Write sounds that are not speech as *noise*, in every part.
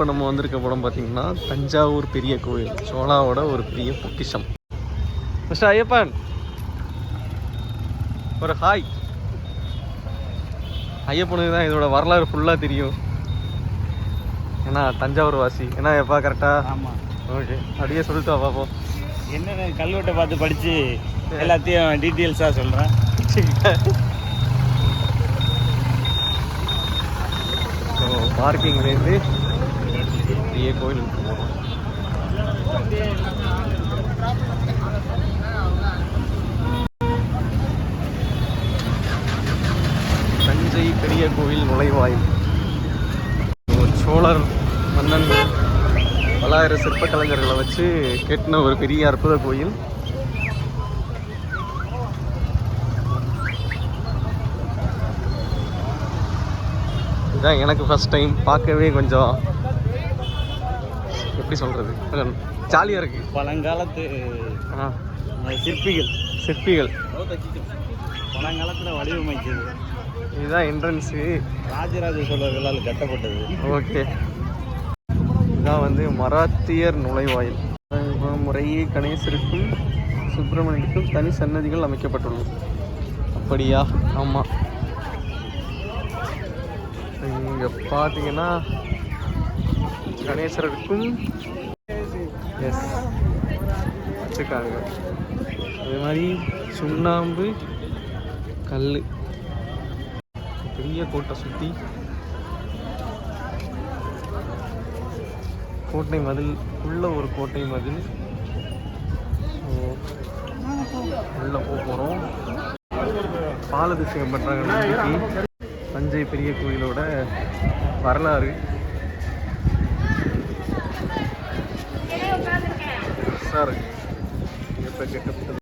இப்போ நம்ம வந்திருக்க படம் பார்த்தீங்கன்னா தஞ்சாவூர் பெரிய கோயில் சோழாவோட ஒரு பெரிய பொக்கிஷம். மிஸ்டர் ஐயப்பன் ஒரு ஹாய். ஐயப்பனுக்கு தான் இதோட வரலாறு ஃபுல்லாக தெரியும். ஏன்னா தஞ்சாவூர் வாசி ஏன்னா எப்பா கரெக்டாக ஆமாம் ஓகே அப்படியே சொல்லிட்டு பார்ப்போம் என்னென்ன கல்வெட்டை பார்த்து படித்து எல்லாத்தையும் டீட்டெயில்ஸாக சொல்கிறேன் பார்க்கிங்லேருந்து அப்படியே கோயிலுக்கு போகிறோம் தஞ்சை பெரிய கோயில் நுழைவாயில். சோழர் மன்னன் பல்லாயிரம் சிற்ப கலைஞர்களை வச்சு கெட்டின ஒரு பெரிய அற்புத கோயில். இதுதான் எனக்கு ஃபஸ்ட் டைம் பார்க்கவே கொஞ்சம் எப்படி சொல்கிறது ஜாலியாக இருக்குது பழங்காலத்து சிற்பிகள். சிற்பிகள். பழங்காலத்தில் வடிவமைச்சது. இதுதான் என்ட்ரன்ஸு ராஜராஜ சோழர்களால் கட்டப்பட்டது. ஓகே. இதான் வந்து மராத்தியர் நுழைவாயில். முறையே கணேசருக்கும் சுப்பிரமணியனுக்கும் தனி சன்னதிகள் அமைக்கப்பட்டுள்ளது. அப்படியா? ஆமாம் இங்கே பார்த்தீங்கன்னா கணேசருக்கும் எஸ் வச்சுருக்காங்க அதே மாதிரி சுண்ணாம்பு கல் பெரிய கோட்டை சுற்றி கோட்டை மதில் உள்ள ஒரு கோட்டை மதில். உள்ளே உள்ள போக போகிறோம் பாலபிஷேகம் பண்ணுறாங்க தஞ்சை பெரிய கோயிலோட வரலாறு. சார் எப்போ கட்டப்பட்டது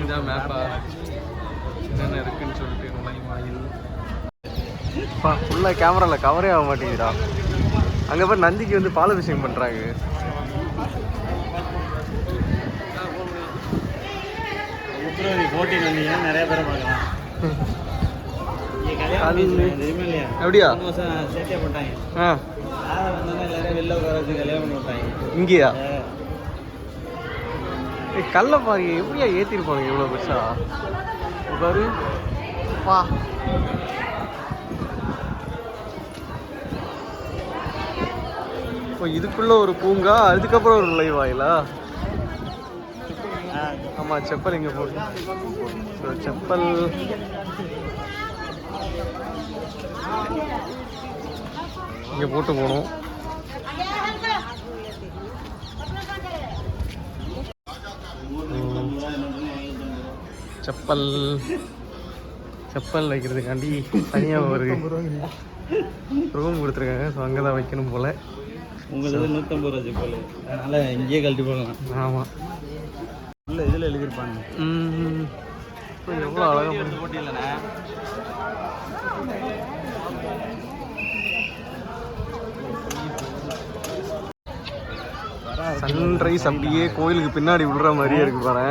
இதான் மேப்பா என்னென்ன இருக்குன்னு சொல்லிட்டு நுழைவாயில் பா ஃபுல்லாக கேமராவில் கவரே ஆக மாட்டேங்குதுடா. அங்கே போய் நந்திக்கு வந்து பாலாபிஷேகம் பண்ணுறாங்க பிப்ரவரி ஃபோர்டீன் வந்தீங்கன்னா நிறைய பேரை பார்க்கலாம். *laughs* இல்லையா அப்படியா? ஆ. இங்கேயா? கல்ல பாருங்க எப்படியா ஏற்றிருப்பாங்க இவ்வளோ பெருசா? பாரு. வா. இப்போ இதுக்குள்ள ஒரு பூங்கா அதுக்கப்புறம் ஒரு நுழைவாயிலா ஆமாம் செப்பல் இங்கே போட்டு செப்பல். இங்கே போட்டு போகணும். செப்பல். செப்பல் வைக்கிறதுக்காண்டி தனியாக ஒரு ரூம் கொடுத்துருக்காங்க. ஸோ அங்கே தான் வைக்கணும் போல். உங்களுக்கு நூற்றம்பது ரூபா செப்பல். அதனால இங்கேயே கழட்டி போடலாம். ஆமாம் இல்லை இதில் எழுதியிருப்பாங்க. எவ்வளோ அழகாக பண்ணி- போட்டி இல்லைண்ணே சன்ரைஸ் அப்படியே கோயிலுக்கு பின்னாடி விழுற மாதிரியே இருக்கு பாரு.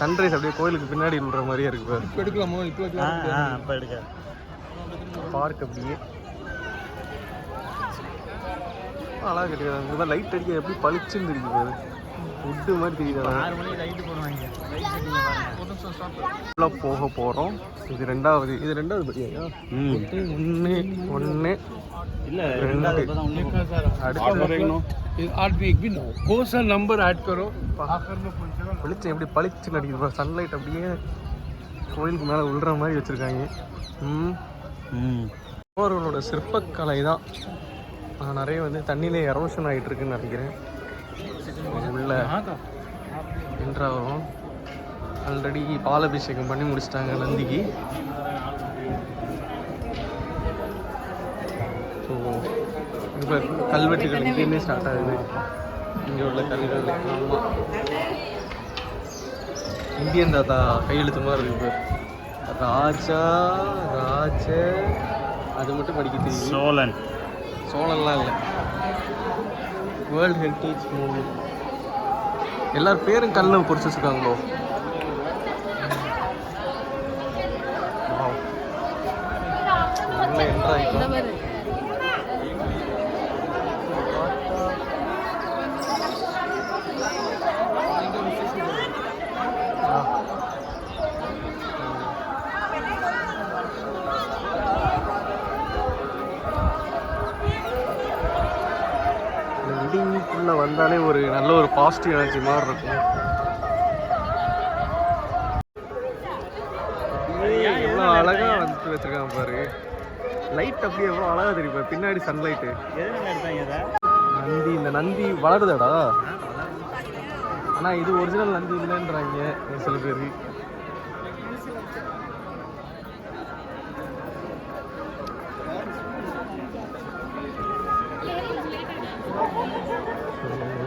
சன்ரைஸ் அப்படியே கோயிலுக்கு பின்னாடி விழுற மாதிரியே இருக்கு பாரு. இப்போ எடுக்கலாமோ? இப்போ அப்போ எடுக்க. பார்க் அப்படியே. அழகா கட்டிக்கிறாங்க இதான் லைட் அடிக்க எப்படி பளிச்சுன்னு இருக்கு பாரு. உட்டு மாதிரி தெரியுது. ஆறு மணிக்கு லைட்டு போடுவாங்க. உள்ள போக போகிறோம் இது ரெண்டாவது இது ரெண்டாவது படியா ஒன்று ஒன்று இல்லை ரெண்டாவது நம்பர் ஆட் கரும். வெளிச்சம் எப்படி பளிச்சு நடிக்குது சன்லைட் அப்படியே கோயிலுக்கு மேலே விழுற மாதிரி வச்சிருக்காங்க. ம். அவர்களோட சிற்பக்கலை தான். நிறைய வந்து தண்ணியிலே எரோஷன் ஆகிட்டு இருக்குன்னு நினைக்கிறேன். உள்ள என்றாகும் ஆல்ரெடி பாலாபிஷேகம் பண்ணி முடிச்சிட்டாங்க நந்திக்கு. ஸோ இப்போ கல்வெட்டுகள் இங்கேயுமே ஸ்டார்ட் ஆகுது. இங்கே உள்ள கல்வெட்டு ஆமாம் இந்தியன் தாத்தா கையெழுத்து மாதிரி இருக்கு பாரு. ராஜா ராஜ அது மட்டும் படிக்க தெரியும் சோழன். சோழன்லாம் இல்லை. வேர்ல்ட் ஹெரிட்டேஜ் மூவி எல்லார் பேரும் கல்லில் பொறிச்சு வச்சுருக்காங்களோ Wow. என்ட்ரு ஆகிட்டோம் இந்த வெட்டிங்குள்ளே வந்தாலே ஒரு நல்ல ஒரு பாசிட்டிவ் எனர்ஜி மாதிரி இருக்கும். எவ்வளோ அழகாக வந்துட்டு வச்சிருக்காங்க பாரு. லைட் அப்படியே எவ்வளோ அழகாக தெரியும்? பின்னாடி சன்லைட்டு நந்தி இந்த நந்தி வளருதாடா. ஆனால் இது ஒரிஜினல் நந்தி இல்லைன்றாங்க ஒரு சில பேர்.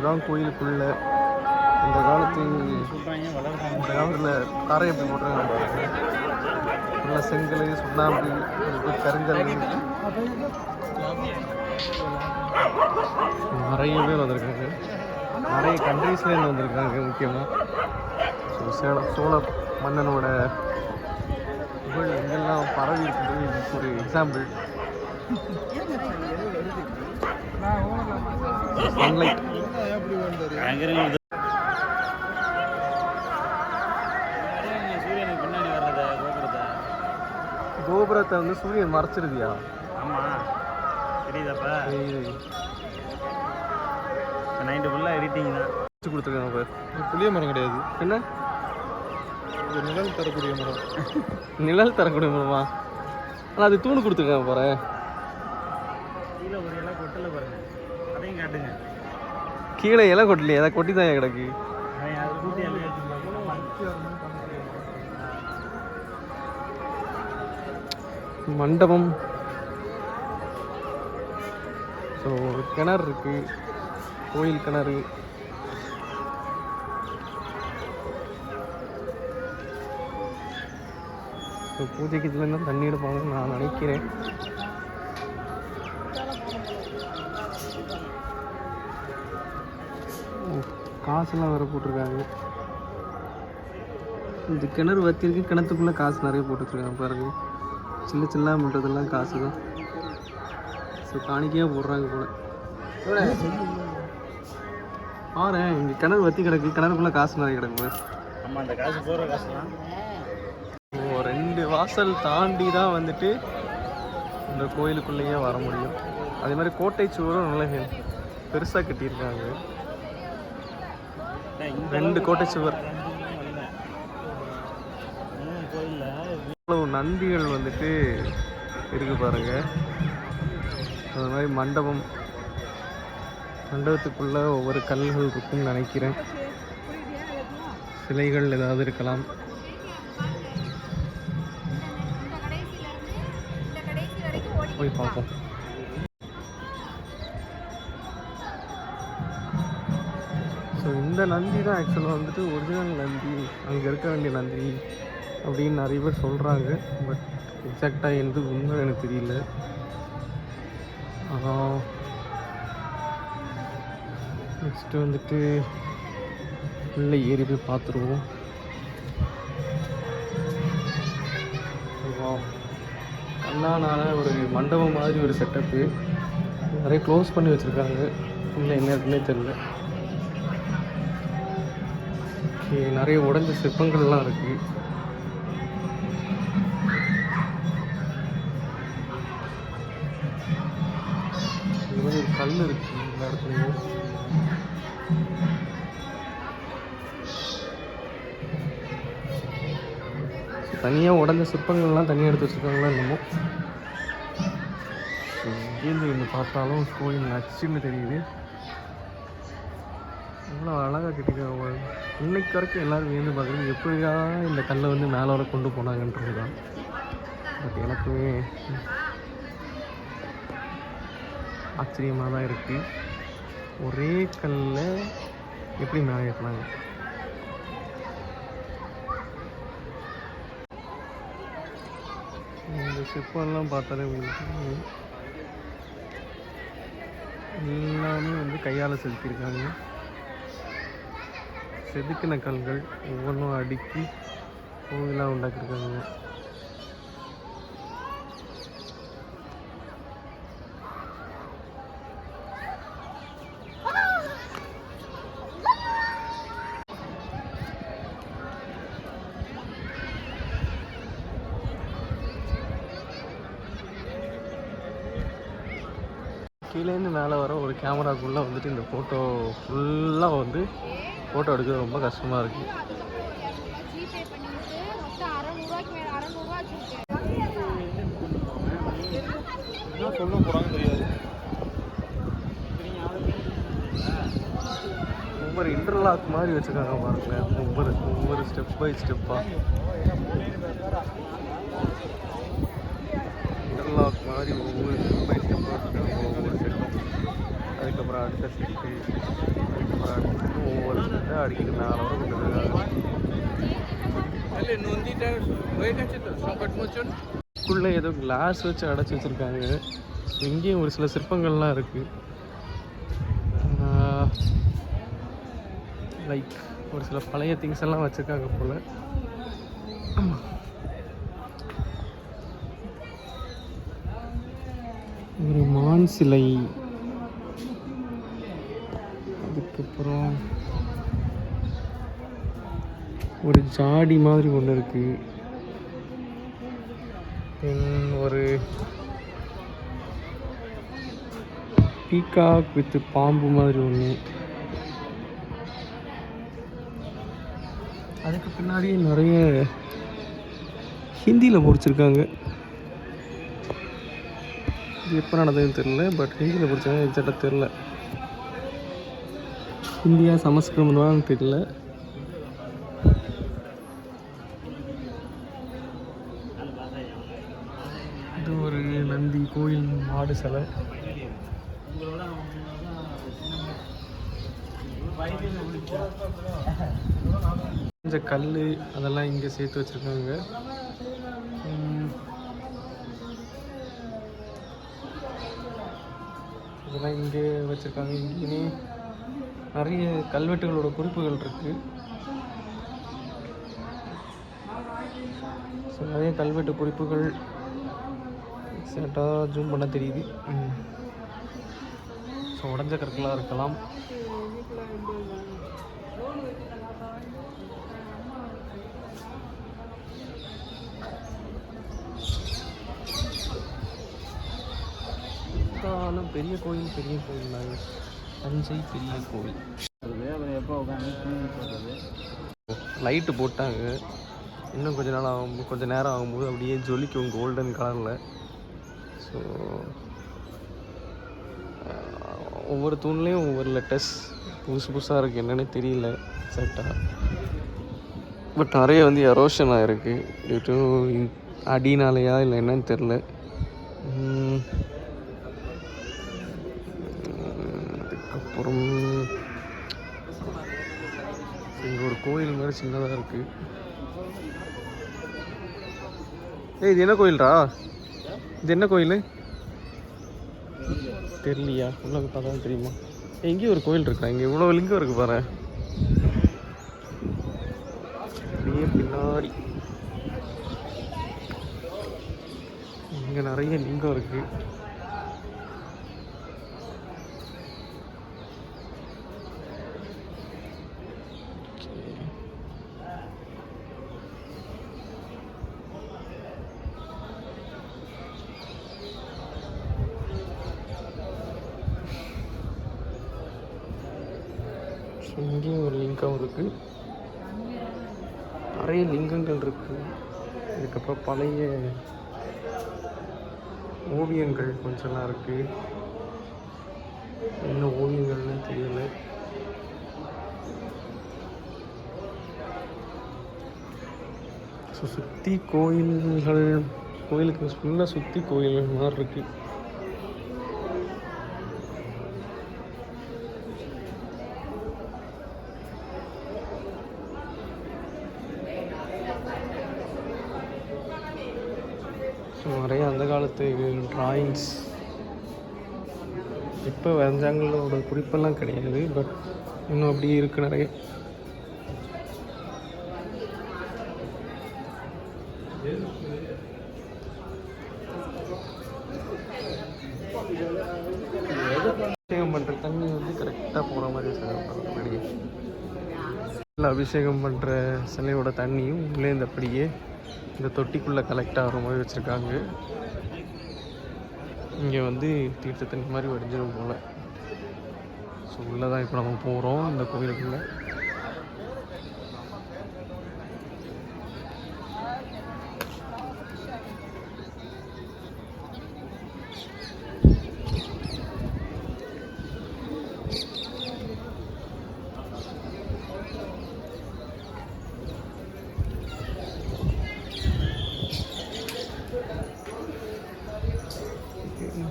இதுதான் கோயிலுக்குள்ள. இந்த காலத்து இந்த காலத்தில் தரை எப்படி போட்டுருக்காங்க பாருங்க உள்ள செங்கல் சுண்ணாம்பு கருங்கல். நிறைய பேர் வந்திருக்காங்க. நிறைய கண்ட்ரீஸ்லேருந்து வந்திருக்காங்க முக்கியமாக ஸோ சேலம் சோழ மன்னனோட புகழ் எங்கெல்லாம் பரவி இருக்குது ஒரு எக்ஸாம்பிள் சன்லைட் *laughs* கோபுரத்தை வந்து சூரியன் மறைச்சிருதியா? ஆமாம் தெரியுதாப்பா? தெரியுது. நைட்டு ஃபுல்லாக எடிட்டிங் தான். வச்சு கொடுத்துருக்காங்க பாரு. புளிய மரம் கிடையாது. என்ன? இது நிழல் தரக்கூடிய மரம். நிழல் தரக்கூடிய மூலமா ஆனால் அது தூணு கொடுத்துருக்காங்க பாரு. கீழே ஒரு இலை கொட்டலை பாருங்க. அதையும் காட்டுங்க. கீழே இலை கொட்டலையே அதை கொட்டி தான் கிடக்கு. மண்டபம். ஸோ கிணறு இருக்கு. கோயில் கிணறு. ஸோ பூஜைக்கு இதுலேருந்து தான் தண்ணி எடுப்பாங்கன்னு நான் நினைக்கிறேன். காசெல்லாம் வேற போட்டிருக்காங்க. இந்த கிணறு வத்திருக்கு கிணத்துக்குள்ளே காசு நிறைய போட்டு வச்சிருக்காங்க பாருங்க. சின்ன சின்ன பண்ணுறதெல்லாம் காசு தான் ஸோ காணிக்கையாக போடுறாங்க போல. பாரு இங்கே கிணறு வத்தி கிடக்கு கிணறுக்குள்ளே காசு நிறைய கிடக்கு. ஆமாம் அந்த காசு போகிற காசுலாம் ரெண்டு வாசல் தாண்டி தான் வந்துட்டு இந்த கோயிலுக்குள்ளேயே வர முடியும். அதே மாதிரி கோட்டை சுவரும் நல்ல பெருசாக கட்டியிருக்காங்க. ரெண்டு கோட்டை சுவர். இவ்வளவு நந்திகள் வந்துட்டு இருக்கு பாருங்க. அது மாதிரி மண்டபம். மண்டபத்துக்குள்ள ஒவ்வொரு கல்கள் இருக்கும்னு நினைக்கிறேன். சிலைகள் ஏதாவது இருக்கலாம். போய் பார்ப்போம். ஸோ இந்த நந்தி தான் ஆக்சுவலாக வந்துட்டு ஒரிஜினல் நந்தி அங்கே இருக்க வேண்டிய நந்தி அப்படின்னு நிறைய பேர் சொல்கிறாங்க பட் எக்ஸாக்டாக எந்த உண்மை எனக்கு தெரியல. நெக்ஸ்ட்டு வந்துட்டு உள்ளே ஏறி போய் பார்த்துருவோம். கண்ணானால ஒரு மண்டபம் மாதிரி ஒரு செட்டப்பு நிறைய க்ளோஸ் பண்ணி வச்சுருக்காங்க. உள்ளே என்ன இருக்குன்னே தெரில நிறைய உடஞ்ச சிற்பங்கள்லாம் இருக்குது இது மாதிரி ஒரு கல் இருக்கு எல்லா இடத்துலையும் தனியாக உடஞ்ச சிற்பங்கள்லாம் தனியாக எடுத்து வச்சுருக்காங்களா என்னமோ. ஸோ இங்கேருந்து பார்த்தாலும் கோயில் நச்சுன்னு தெரியுது. எவ்வளோ அழகாக கட்டிருக்காங்க. இன்னைக்கு வரைக்கும் எல்லோரும் வியந்து பார்க்குறது எப்படியா இந்த கல்லை வந்து மேலே வர கொண்டு போனாங்கன்றது தான் பட் எனக்குமே ஆச்சரியமாக தான் இருக்குது ஒரே கல்லில் எப்படி மேலே ஏற்றினாங்க இந்த சிற்பம்லாம் பார்த்தாலே உங்களுக்கு எல்லாமே வந்து கையால் செலுத்தியிருக்காங்க செதுக்கின கல்கள் ஒவ்வொன்றும் அடுக்கி கோவிலாக உண்டாக்கியிருக்காங்க. கீழேருந்து மேலே வர ஒரு கேமராக்குள்ளே வந்துட்டு இந்த ஃபோட்டோ ஃபுல்லாக வந்து ஃபோட்டோ எடுக்கிறது ரொம்ப கஷ்டமாக இருக்குது சொல்ல தெரியாது ஒவ்வொரு இன்டர்லாக் மாதிரி வச்சுருக்காங்க பாருங்களேன். ஒவ்வொரு ஒவ்வொரு ஸ்டெப் பை ஸ்டெப்பாக இன்டர்லாக் மாதிரி ஒவ்வொரு ஸ்டெப் பை ஸ்டெப்பாக வச்சுருக்காங்க. ஒவ்வொரு அதுக்கப்புறம் அடுத்த செடிக்கு அதுக்கப்புறம் அடுத்த ஒவ்வொரு செடியாக அடிக்கிற மேலே வர கொண்டு ஏதோ கிளாஸ் வச்சு அடைச்சி வச்சுருக்காங்க. இங்கேயும் ஒரு சில சிற்பங்கள்லாம் இருக்குது லைக் ஒரு சில பழைய திங்ஸ் எல்லாம் வச்சுருக்காங்க போல். ஒரு மான் சிலை. அப்புறம் ஒரு ஜாடி மாதிரி ஒன்று இருக்குது தென் ஒரு பீகாக் வித்து பாம்பு மாதிரி ஒன்று அதுக்கு பின்னாடி நிறைய ஹிந்தியில் பொறிச்சிருக்காங்க இது எப்போ நடந்ததுன்னு தெரில பட் ஹிந்தியில் பிடிச்சாங்க எக்ஸாக்டாக தெரில ஹிந்தியா சமஸ்கிருதமான்னு தெரியல. இது ஒரு நந்தி கோயில் மாடு சிலை. இந்த கல் அதெல்லாம் இங்கே சேர்த்து வச்சுருக்காங்க. இதெல்லாம் இங்கே வச்சுருக்காங்க. இங்கேயுமே நிறைய கல்வெட்டுகளோட குறிப்புகள் இருக்குது ஸோ நிறைய கல்வெட்டு குறிப்புகள் எக்ஸாக்டாக ஜூம் பண்ண தெரியுது. ஸோ உடஞ்ச கற்களாக இருக்கலாம். பெரிய கோயில் பெரிய கோயில் தான் தஞ்சை பெரிய உட்காந்து லைட்டு போட்டாங்க. இன்னும் கொஞ்ச நாள் ஆகும் கொஞ்ச நேரம் ஆகும்போது அப்படியே ஜொலிக்கும் கோல்டன் கலரில் ஸோ ஒவ்வொரு தூண்லேயும் ஒவ்வொரு லெட்டர்ஸ் புதுசு புதுசாக இருக்குது என்னன்னு தெரியல எக்ஸாக்டாக பட் நிறைய வந்து எரோஷன் ஆகிருக்கு டியூ டு அடினாலையா இல்லை என்னன்னு தெரில அப்புறம் இங்கே ஒரு கோயில் மாதிரி சின்னதாக இருக்குது ஏய் இது என்ன கோயில்டா இது என்ன கோயில்? தெரியலையா? உள்ள பார்த்தா தான் தெரியுமா எங்கேயும் ஒரு கோயில் இருக்கா இங்கே இவ்வளோ லிங்கம் இருக்கு பாரு. அப்படியே பின்னாடி. இங்கே நிறைய லிங்கம் இருக்குது ஸோ இங்கேயும் ஒரு லிங்கம் இருக்குது நிறைய லிங்கங்கள் இருக்குது இதுக்கப்புறம் பழைய ஓவியங்கள் கொஞ்சம்லாம் இருக்குது என்ன ஓவியங்கள்னு தெரியல. ஸோ சுற்றி கோயில்கள் கோயிலுக்கு ஃபுல்லாக சுற்றி கோயில்கள் மாதிரி இருக்குது ஸோ நிறைய அந்த காலத்து ட்ராயிங்ஸ் இப்போ வரைஞ்சாங்களோட குறிப்பெல்லாம் கிடையாது பட் இன்னும் அப்படியே இருக்கு நிறைய. அபிஷேகம் பண்ணுற தண்ணி வந்து கரெக்டாக போகிற மாதிரி வச்சுருக்காங்க அபிஷேகம் பண்ணுற சிலையோட தண்ணியும் உள்ளே இந்த அப்படியே இந்த தொட்டிக்குள்ளே கலெக்ட் ஆகிற மாதிரி வச்சுருக்காங்க. இங்கே வந்து தீர்த்த தண்ணி மாதிரி வடிஞ்சிடும் போல். ஸோ உள்ளே தான் இப்போ நம்ம போகிறோம் இந்த கோவிலுக்குள்ளே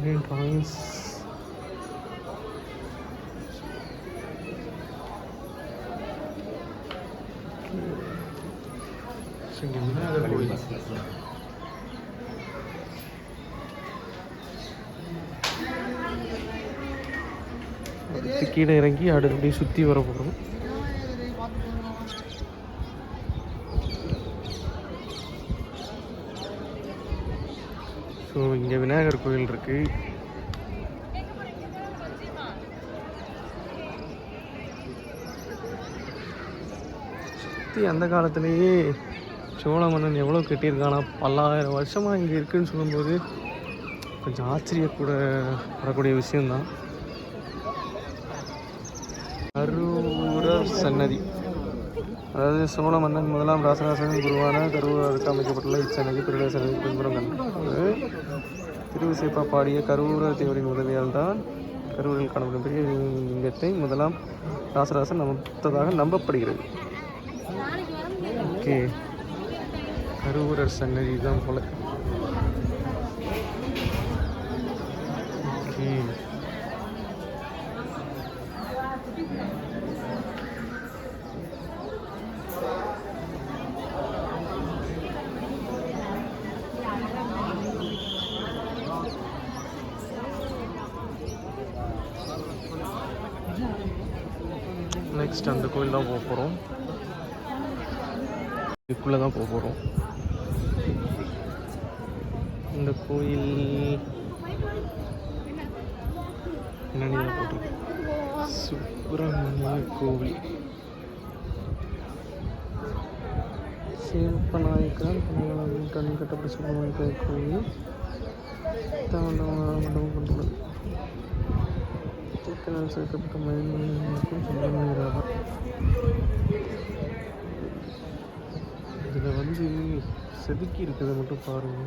drawings ஸோ இங்கே விநாயகர் கீழே இறங்கி அடுத்து சுற்றி வர போகிறோம் ஸோ இங்கே விநாயகர் கோயில் இருக்குது சுற்றி அந்த காலத்துலேயே சோழ மன்னன் எவ்வளோ கட்டியிருக்கானா? பல்லாயிரம் வருஷமாக இங்கே இருக்குன்னு சொல்லும்போது கொஞ்சம் ஆச்சரியக்கூட வரக்கூடிய விஷயந்தான் கரூரர் சன்னதி. அதாவது சோழ மன்னன் முதலாம் ராசராசனின் குருவான கரூருக்கு அமைக்கப்பட்டுள்ள இச்சன்னதி பிறகு சன்னதி பின்புறம் கண்டு திருவிசைப்பா பாடிய கரூர தேவரின் உதவியால் தான் கரூரில் காணப்படும் பெரிய லிங்கத்தை முதலாம் ராசராசன் அமைத்ததாக நம்பப்படுகிறது. ஓகே. கரூரர் சன்னதி தான் போல. ஓகே நெக்ஸ்ட் அந்த கோயில் தான் போக போகிறோம் உள்ளே தான் போக போகிறோம். இந்த கோயில் என்ன போட்டிருக்கு சுப்பிரமணிய கோவில். சிவப்பநாயக்கர் கண்ணி கட்டப்பட்ட சுப்பிரமணிய கோவில். தமிழ் மண்டபம் கொண்டுள்ளது. தெற்கினால் சேர்க்கப்பட்ட மயில் சுப்பிரமணியராக இதில் வந்து செதுக்கி இருக்கிறத மட்டும் பாருங்க.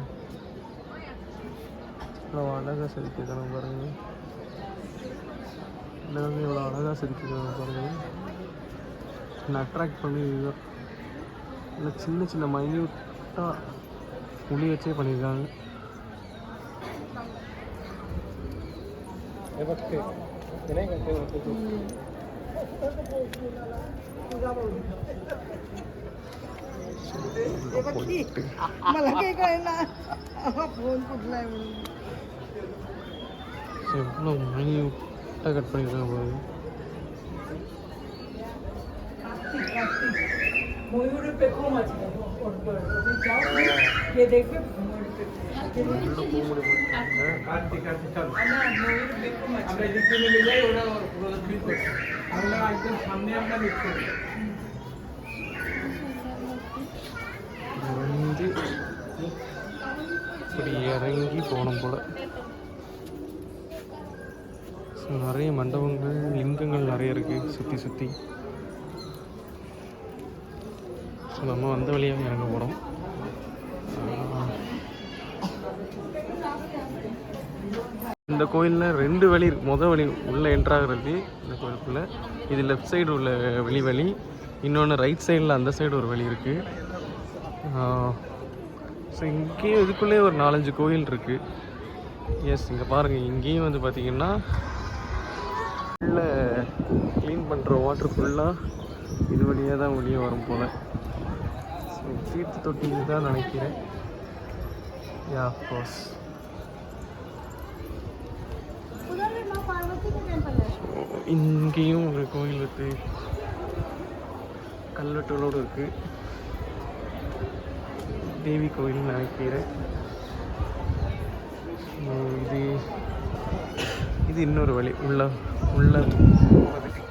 இவ்வளோ அழகாக செதுக்கியிருக்காங்க பாருங்க. எல்லாமே இவ்வளோ அழகாக செதுக்கியிருக்காங்க பாருங்க. என்னை அட்ராக்ட் பண்ணி இதுதான் இல்லை சின்ன சின்ன மைன்யூட்டாக புளி வச்சே பண்ணியிருக்காங்க. போயிட்டு मला काही कळना फोन कुठला आहे म्हणून ஸோ எவ்வளோ மைன்யூட்டாக கட் பண்ணியிருக்காங்க பாருங்க मयूर पे को माझी ये देखो मयूर पे আমরা এদিক থেকে নিয়ে যাই ওরা ওরা ক্লিক করছে আমরা একদম সামনে আমরা লিক இறங்கி போகணும் போல். ஸோ நிறைய மண்டபங்கள் லிங்கங்கள் நிறைய இருக்குது சுற்றி சுற்றி ஸோ நம்ம வந்த வழியாக இறங்க போகிறோம் இந்த கோயிலில் ரெண்டு வழி இருக்கு. மொதல் வழி உள்ளே என்ட்ராகிறது இந்த கோயிலுக்குள்ளே. இது லெஃப்ட் சைடு உள்ள வெளி வழி. இன்னொன்று ரைட் சைடில் அந்த சைடு ஒரு வழி இருக்குது ஸோ இங்கேயும் இதுக்குள்ளேயே ஒரு நாலஞ்சு கோயில் இருக்குது எஸ் இங்கே பாருங்கள் இங்கேயும் வந்து பார்த்திங்கன்னா உள்ளே க்ளீன் பண்ணுற வாட்ரு ஃபுல்லாக இது வழியாக தான் வெளியே வரும் போல். ஸோ தீர்த்து தொட்டி தான் நினைக்கிறேன். யா ஆஃப்கோர்ஸ் இங்கேயும் ஒரு கோயில் இருக்குது கல்வெட்டுகளோடு இருக்குது தேவி கோயில் நினைக்கிறேன். இது இது இன்னொரு வழி. உள்ள உள்ள. போகிறதுக்கு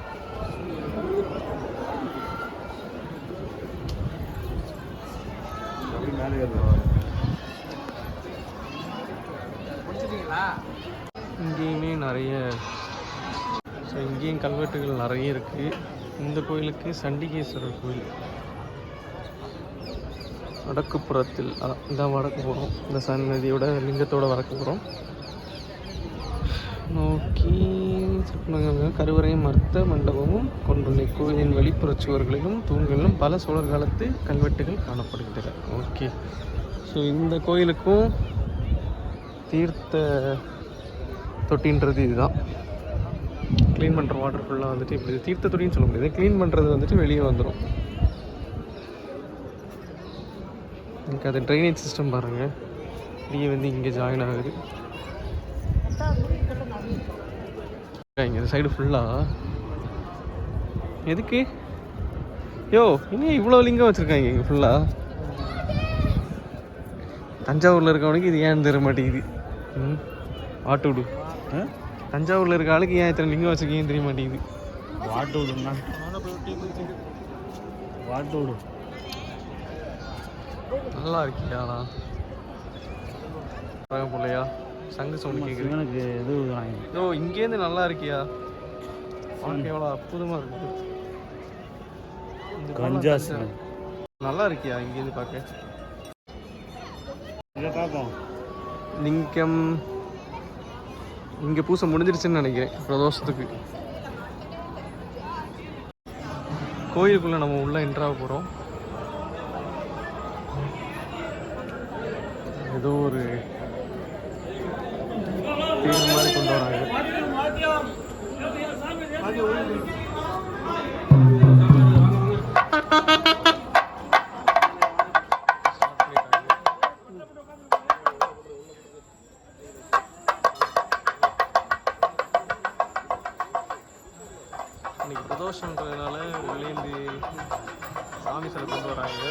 இங்கேயுமே நிறைய ஸோ இங்கேயும் கல்வெட்டுகள் நிறைய இருக்குது இந்த கோயிலுக்கு சண்டிகேஸ்வரர் கோயில். வடக்குப்புறத்தில் அதான் இந்த வடக்கு போகிறோம் இந்த சன்னதியோட லிங்கத்தோட வடக்கு போகிறோம் நோக்கி கருவறையும் மர்த்த மண்டபமும் கொண்டுள்ள. கோயிலின் வெளிப்புற சுவர்களிலும் தூண்களிலும் பல சோழர் காலத்து கல்வெட்டுகள் காணப்படுகின்றன. ஓகே. ஸோ இந்த கோயிலுக்கும் தீர்த்த தொட்டின்றது இதுதான். க்ளீன் பண்ணுற வாட்டர் ஃபுல்லாக வந்துட்டு இப்படி தீர்த்த தொட்டின்னு சொல்ல முடியாது. க்ளீன் பண்ணுறது வந்துட்டு வெளியே வந்துடும் எனக்கு அது ட்ரைனேஜ் சிஸ்டம் பாருங்கள் இப்படியே வந்து இங்கே ஜாயின் ஆகுது. இங்கே சைடு ஃபுல்லாக எதுக்கு? யோ இன்னும் இவ்வளோ லிங்கம் வச்சுருக்காங்க இங்கே ஃபுல்லாக தஞ்சாவூரில் இருக்கவனுக்கு இது ஏன் தர மாட்டேங்குது. ம்? ஆட்டு விடு. ஆ? தஞ்சாவூரில் இருக்க ஆளுக்கு ஏன் இத்தனை லிங்கம் வச்சுருக்கீங்கன்னு தெரிய மாட்டேங்குது. வாட்டு விடுண்ணா வாட்டு விடு. நல்லா இருக்கியாண்ணா பிள்ளையா சங்கு சவுண்ட் கேட்குது சிவனுக்கு இது யோ இங்கேருந்து நல்லா இருக்கியா உனக்கு எவ்வளோ அற்புதமாக சிவன். நல்லா இருக்கியா இங்கேருந்து பார்க்க பார்ப்போம் லிங்கம். இங்கே பூசை முடிஞ்சிருச்சுன்னு நினைக்கிறேன் பிரதோஷத்துக்கு. கோயிலுக்குள்ளே நம்ம உள்ள என்ட்ராக போகிறோம் ஏதோ ஒரு தேர் மாதிரி கொண்டு வராங்க. இன்னைக்கு பிரதோஷன்றதுனால வெளியேந்து சாமி சிலை கொண்டு வராங்க.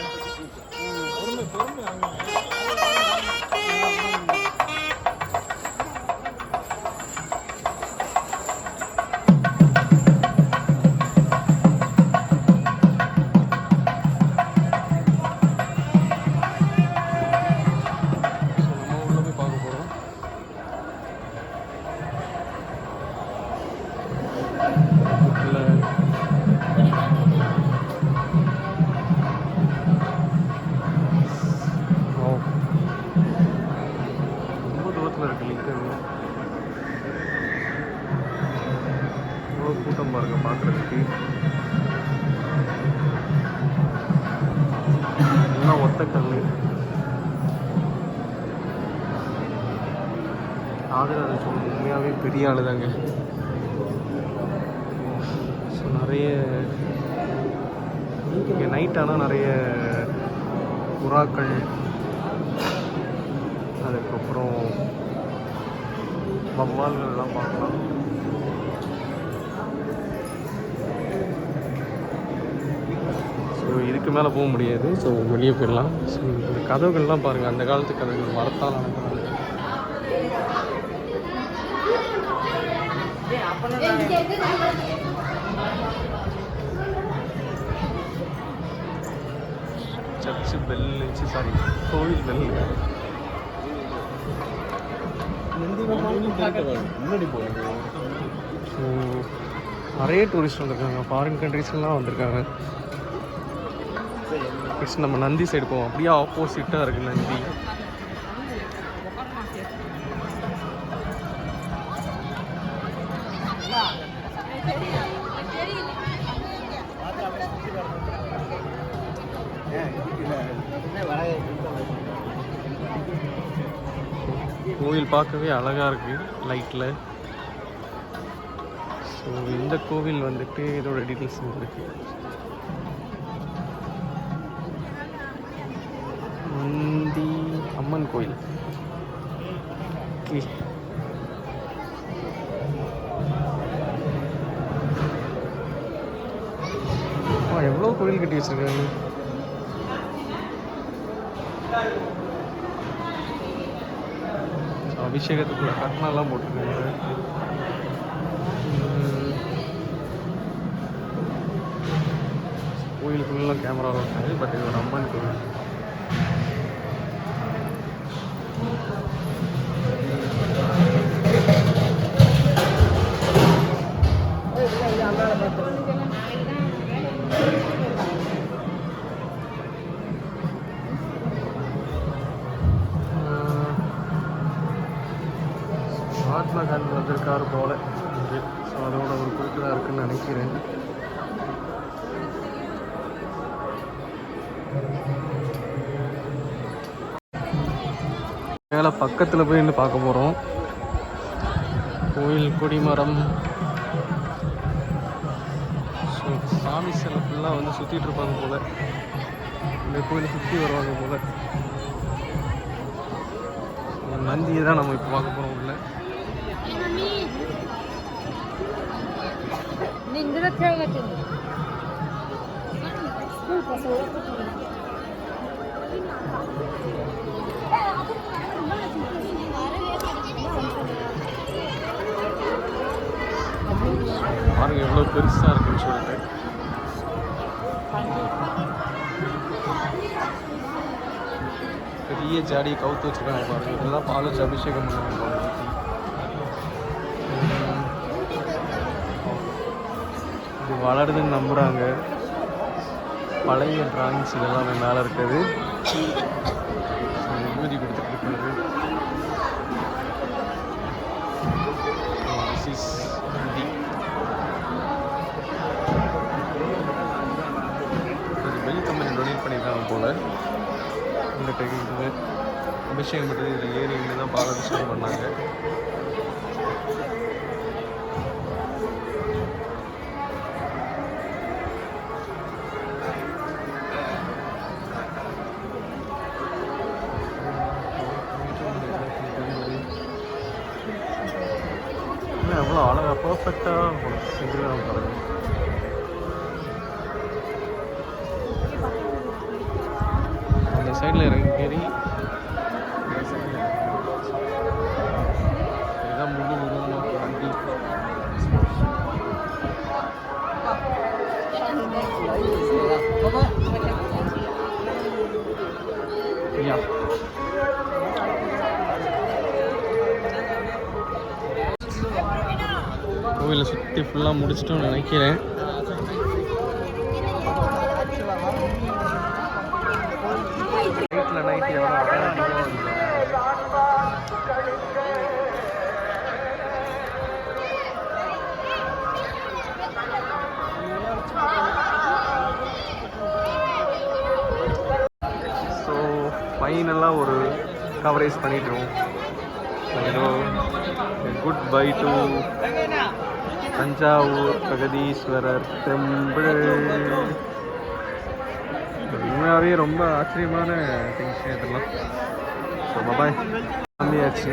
எல்லாம் ஒத்த கல். ஆதிராஜ சோழன் உண்மையாகவே பெரிய ஆள் தாங்க ஸோ நிறைய இங்கே நைட் ஆனால் நிறைய புறாக்கள் அதுக்கப்புறம் வவ்வால்கள்லாம் பார்க்கலாம் ஸோ இதுக்கு மேலே போக முடியாது. ஸோ வெளியே போயிடலாம். ஸோ இந்த கதவுகள்லாம் பாருங்கள் அந்த காலத்து கதவுகள் மரத்தால் நடக்கிறது சர்ச்சு பெல்லு சாரி கோவில் பெல்லு முன்னாடி போகுது ஸோ நிறைய டூரிஸ்ட் வந்திருக்காங்க. ஃபாரின் கண்ட்ரீஸ்லாம் வந்திருக்காங்க. நெக்ஸ்ட் நம்ம நந்தி சைடு போவோம். அப்படியே ஆப்போசிட்டாக இருக்குது நந்தி. கோவில் பார்க்கவே அழகாக இருக்குது லைட்டில் ஸோ இந்த கோவில் வந்துட்டு இதோட டீட்டெயில்ஸ் இருக்குது அம்மன் கோயில். எவ்வளோ கோயில் கட்டி வச்சிருக்காங்க? அபிஷேகத்துக்குள்ள கட்டணம்லாம் போட்டிருக்காங்க. உம், கோயிலுக்குள்ளலாம் கேமராலாம் இருக்காது பட் இது ஒரு அம்மன் கோயில். மகாத்மா காந்தி வந்திருக்காரு போல. ஸோ அதோட ஒரு குறிப்பிடாக இருக்குன்னு நினைக்கிறேன். பக்கத்தில் போய் நின்று பார்க்க போகிறோம் கோயில் கொடிமரம். ஸோ சாமி சில ஃபுல்லாக வந்து சுற்றிட்டு இருப்பாங்க போல். இந்த கோயில் சுற்றி வருவாங்க போல். நந்தியை தான் நம்ம இப்போ பார்க்க போகிறோம் உள்ள. ஸ்கூல் பாருங்க எவ்வளோ பெருசாக இருக்குன்னு சொல்லிட்டு. பெரிய ஜாடியை கவுத்து வச்சுருக்காங்க பாருங்க. இதெல்லாம் பால் வச்சு அபிஷேகம் பண்ணுவாங்க இது வளருதுன்னு நம்புகிறாங்க பழைய டிராயிங்ஸ் இதெல்லாம் மேலே இருக்குது. இந்த கைக்கு அபிஷேகம் பண்ணுறது இதில் ஏறி இங்கே தான் பாலாபிஷேகம் பண்ணாங்க. அவ்வளோ அழகாக பர்ஃபெக்டாக செஞ்சுருக்காங்க பாருங்கள் கோவிலை சுற்றி ஃபுல்லாக முடிச்சிட்டோம்னு நினைக்கிறேன். நைட்டில் நைட் எவ்வளோ அழகாக ஸோ ஃபைனலாக ஒரு கவரேஜ் பண்ணிட்டோம். ஏதோ good bye to Thanjavur Brihadeeswarar temple உண்மையாகவே ரொம்ப ஆச்சரியமான திங்ஸ் இதெல்லாம். ஸோ பபாய் கம்மியாச்சு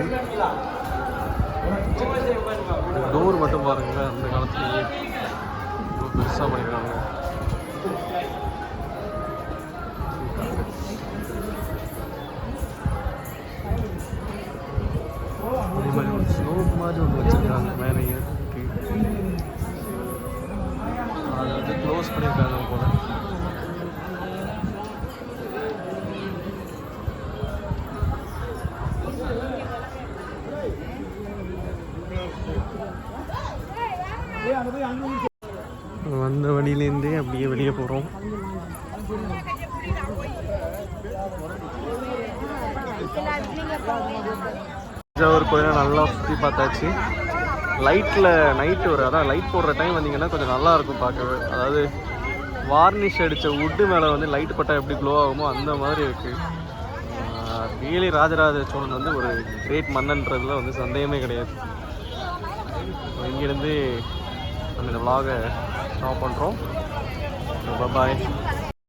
டோர் மட்டும் பாருங்களேன் அந்த காலத்துலேயே. ரொம்ப பெருசாக பண்ணிடுறாங்க அதே மாதிரி ஒரு ஸ்லோப் மாதிரி ஒன்று வச்சுருக்காங்க மேலேயே. அதை வந்து க்ளோஸ் பண்ணியிருக்காங்க போல. வந்த வழியிலேருந்தே அப்படியே வெளியே போகிறோம் தஞ்சாவூர் கோயிலை நல்லா சுற்றி பார்த்தாச்சு. லைட்டில் நைட்டு ஒரு அதான் லைட் போடுற டைம் வந்தீங்கன்னா கொஞ்சம் நல்லா இருக்கும் பார்க்கவே. அதாவது வார்னிஷ் அடித்த வுட்டு மேலே வந்து லைட் பட்டா எப்படி க்ளோ ஆகுமோ அந்த மாதிரி இருக்குது ரியலி ராஜராஜ சோழன் வந்து ஒரு கிரேட் மன்னன்றதுல வந்து சந்தேகமே கிடையாது. இங்கேருந்து நம்ம இந்த vlog-அ ஸ்டாப் பண்ணுறோம் பாய்